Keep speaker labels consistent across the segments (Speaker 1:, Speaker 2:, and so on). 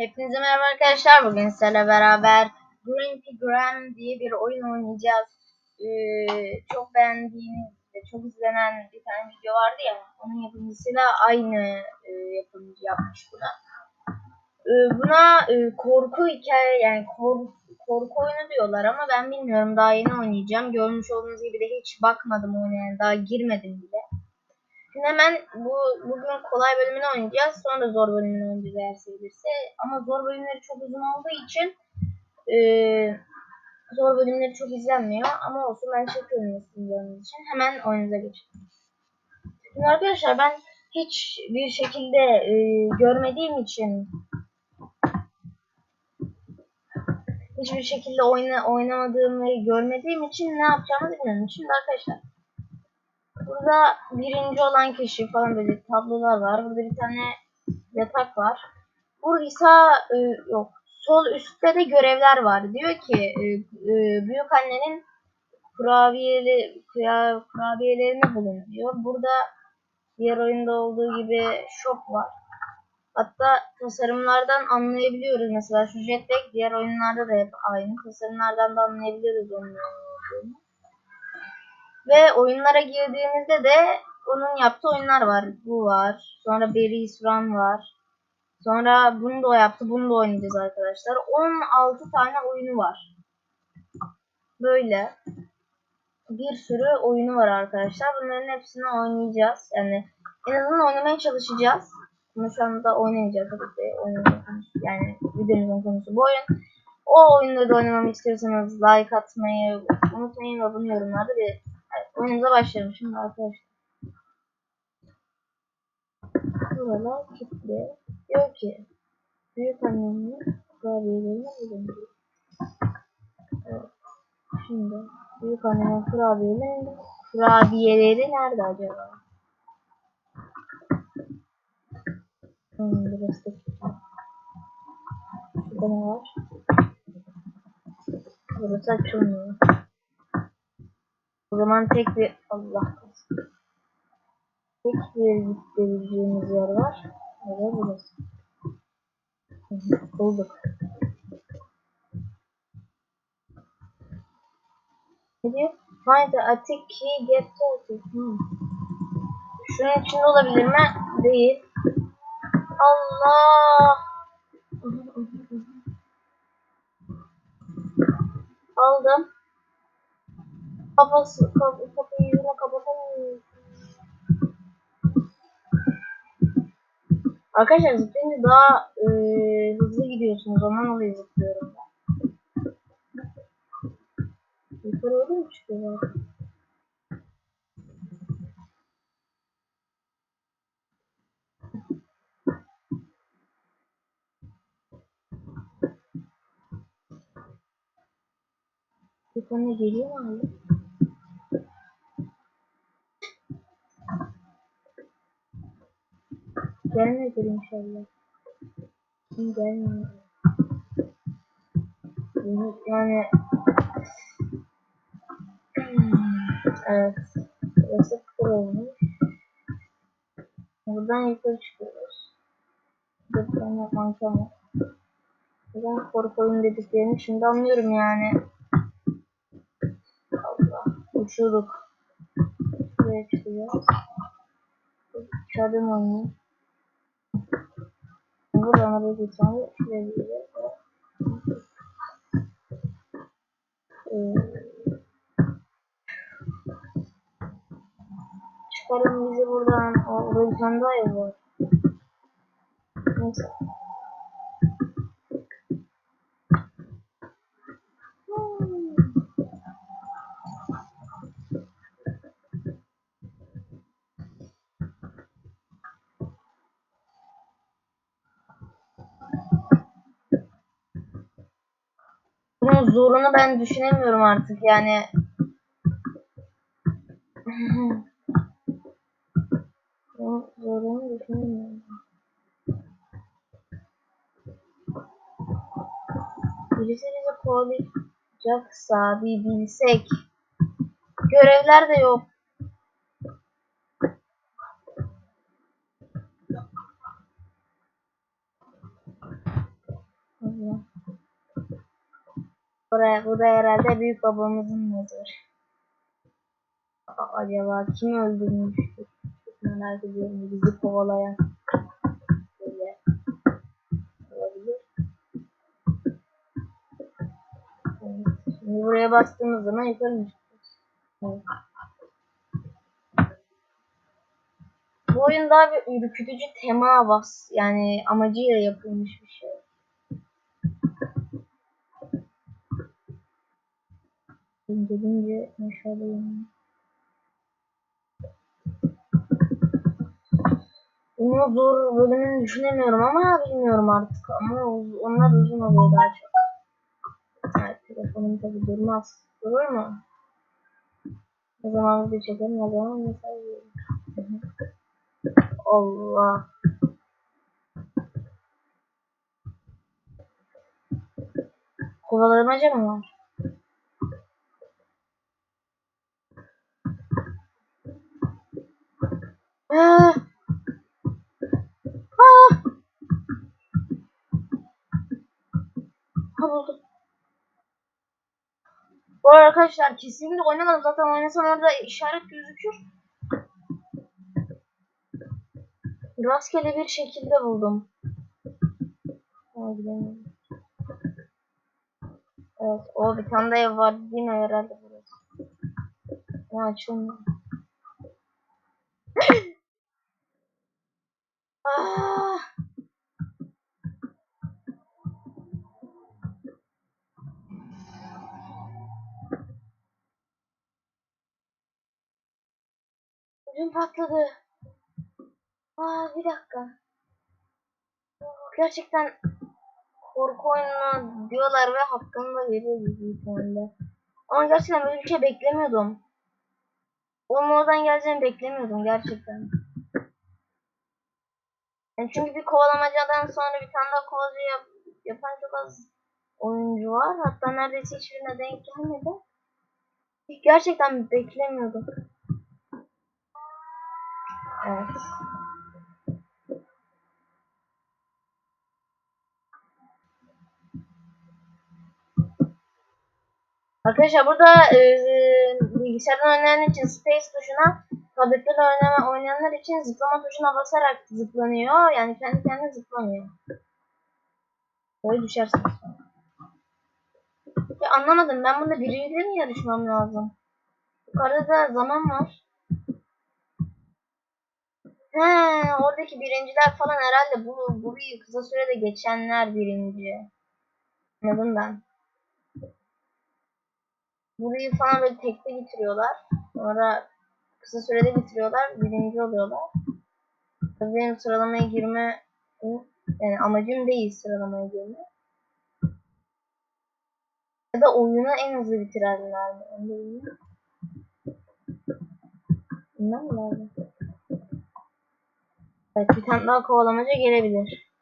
Speaker 1: Hepinize merhaba arkadaşlar. Bugün sizlerle beraber Green Gram diye bir oyun oynayacağız. Ee, çok beğendiğiniz ve çok izlenen bir tane video vardı ya. Onun yapımcısıyla aynı e, yapımcı yapmış buna. Ee, buna e, korku hikaye yani kor- korku oyunu diyorlar ama ben bilmiyorum. Daha yeni oynayacağım. Görmüş olduğunuz gibi de hiç bakmadım oyuna. Yani daha girmedim bile. Hemen bu bugün kolay bölümünü oynayacağız. Sonra zor bölümünü oynayacağız eğer sevilirse. Ama zor bölümleri çok uzun olduğu için eee, zor bölümleri çok izlenmiyor. Ama olsun ben çekiyorum sizin için. Hemen oyunuza geçelim. Arkadaşlar ben hiçbir şekilde eee, görmediğim için hiçbir şekilde oyna, oynamadığım ve görmediğim için ne yapacağımı bilmiyorum. Şimdi arkadaşlar Burada birinci olan kişi falan böyle tablolar var. Burada bir tane yatak var. Burada e, yok. Sol üstte de görevler var. Diyor ki e, e, büyük annenin kurabiyeli kura- kurabiyelerini bulun diyor. Burada diğer oyunda olduğu gibi shop var. Hatta tasarımlardan anlayabiliyoruz. Mesela şu jetpack diğer oyunlarda da hep aynı. Tasarımlardan da anlayabiliyoruz onun olduğunu. Ve oyunlara girdiğimizde de onun yaptığı oyunlar var. Bu var. Sonra Berries Run var. Sonra bunu da o yaptı. Bunu da oynayacağız arkadaşlar. 16 tane oyunu var. Böyle. Bir sürü oyunu var arkadaşlar. Bunların hepsini oynayacağız. Yani en azından oynamaya çalışacağız. Ama şu anda oynamayacağız tabii ki. Konusu, yani videomuzun konusu bu oyun. O oyunları da oynamamı istiyorsanız like atmayı unutmayın ve bunu yorumlarda bir oyunumuza başlayalım şimdi arkadaşlar. Buralar kilitli. Diyor ki büyük annemin kurabiyelerini bulun diyor. Evet. Şimdi büyük annemin kurabiyeleri kurabiyeleri nerede acaba? Hmm, burası da kilitli. Burada ne var? Burası açılmıyor. O zaman tek bir Allah. Tek bir gidebileceğimiz yer var. Da burası. Bulduk. Ne diyor? Find the attic key get to it. Hmm. Şunun içinde olabilir mi? Değil. Allah! Aldım. Kafası, kaf, kafayı yüzüne kapatamıyorum. Arkadaşlar zıplayınca daha e, hızlı gidiyorsunuz. Ondan dolayı zıplıyorum ben. Yukarı öyle mi çıkıyor? Bir tane geliyor mu Gelmedir inşallah. Gelmiyor? Yani evet. Burası kır olmuş. Buradan yukarı çıkıyoruz. Burada bir tane manken var. Neden korku oyun dediklerini şimdi anlıyorum yani. Allah. Uçurduk. Şuraya çıkacağız. Dışarıdan oynuyor. Buradan araya de şuraya gireceğiz. Ee, çıkarın bizi buradan. O, orada bir tane. Neyse. Bunun zorunu ben düşünemiyorum artık yani. Zorunu düşünemiyorum. Birisi bizi kovalayacaksa bir bilsek. Görevler de yok. Buraya, bu da herhalde büyük babamızın mezarı. Acaba kim öldürmüştür? Çok merak ediyorum bizi kovalayan. Böyle olabilir. Şimdi buraya bastığımız zaman yukarı çıkıyoruz? Bu oyun daha bir ürkütücü tema bas yani amacıyla yapılmış bir şey. Gelince aşağıdayım. Bunu zor bölümünü düşünemiyorum ama bilmiyorum artık ama onlar uzun oluyor daha çok. Evet telefonum tabi durmaz. Durur mu? O zaman video çekelim o zaman mesaj hı. Allah. Kovalamacı mı var? Ah! Ah! Ha. Bu arkadaşlar kesinlikle oynamadım zaten oynasam orada işaret gözükür. Rastgele bir şekilde buldum. Evet o bir tane de ev var yine herhalde burası. Ha açılmıyor. Ah! Ödüm patladı. Aa bir dakika. Gerçekten korku oyunu diyorlar ve hakkını da veriyor büyük ihtimalle. Ama gerçekten böyle bir şey beklemiyordum. Onun oradan geleceğini beklemiyordum gerçekten. Yani çünkü bir kovalamacadan sonra bir tane daha kovalamaca yap, yapan çok az oyuncu var. Hatta neredeyse hiçbirine denk gelmedi. Gerçekten beklemiyordum. Evet. Arkadaşlar burada e, bilgisayardan oynayan için space tuşuna, tabletten oynama, oynayanlar için zıplama tuşuna basarak zıplanıyor. Yani kendi kendine zıplamıyor. Böyle düşersiniz. Ya anlamadım ben bunda birinciyle mi yarışmam lazım? Yukarıda da zaman var. He, oradaki birinciler falan herhalde bu bu bir kısa sürede geçenler birinci. Anladım ben. Burayı falan böyle tekte bitiriyorlar. Sonra kısa sürede bitiriyorlar. Birinci oluyorlar. Tabii benim sıralamaya girme yani amacım değil sıralamaya girme. Ya da oyunu en hızlı bitirenler mi? Onu da bilmiyorum. Evet bir tane daha kovalamaca gelebilir.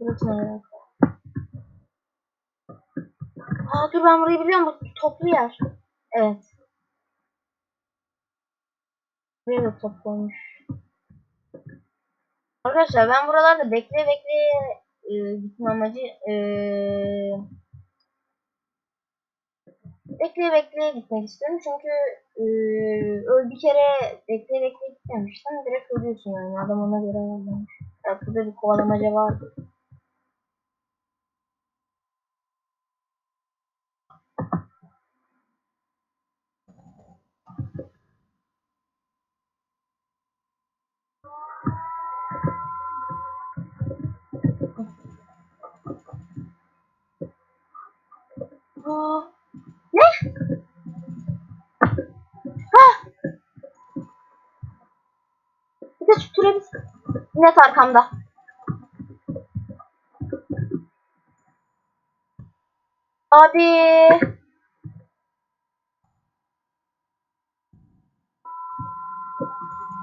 Speaker 1: Burası ne? Aa dur ben burayı biliyorum. Bu toplu yer. Evet. Buraya da top koymuş. Arkadaşlar ben buralarda bekle bekle e, gitme amacı e, bekle bekle gitmek istiyorum çünkü e, öl bir kere bekle bekle gitmemiştim direkt ölüyorsun yani adam ona göre. Ya burada bir kovalamaca vardı. Aa, ne? Ha! Bir de şu türevi net arkamda. Abi.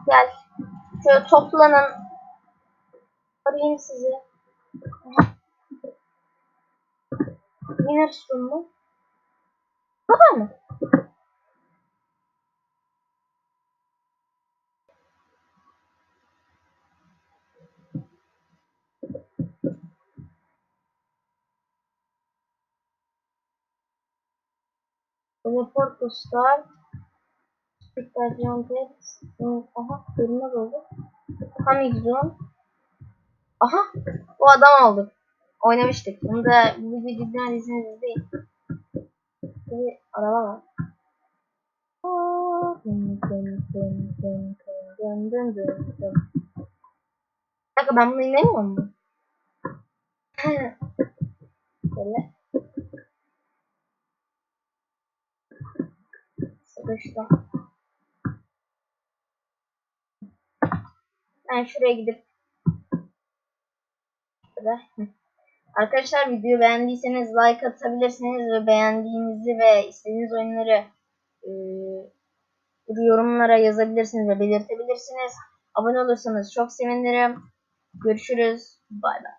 Speaker 1: Gel. Şöyle toplanın. Arayayım sizi. Winnersun mu? Baba mı? Teleport to start. Dikkat Wanted. Aha görünmez oldu. Coming zone. Aha o adam olduk oynamıştık. Bunu da bu videoyu dinlediyseniz izleyin. Bir araba var. Bir dakika ben bunu inemiyor mu? Böyle. Sıkıştı. Ben şuraya gidip. Böyle. Arkadaşlar videoyu beğendiyseniz like atabilirsiniz ve beğendiğinizi ve istediğiniz oyunları e, yorumlara yazabilirsiniz ve belirtebilirsiniz. Abone olursanız çok sevinirim. Görüşürüz. Bay bay.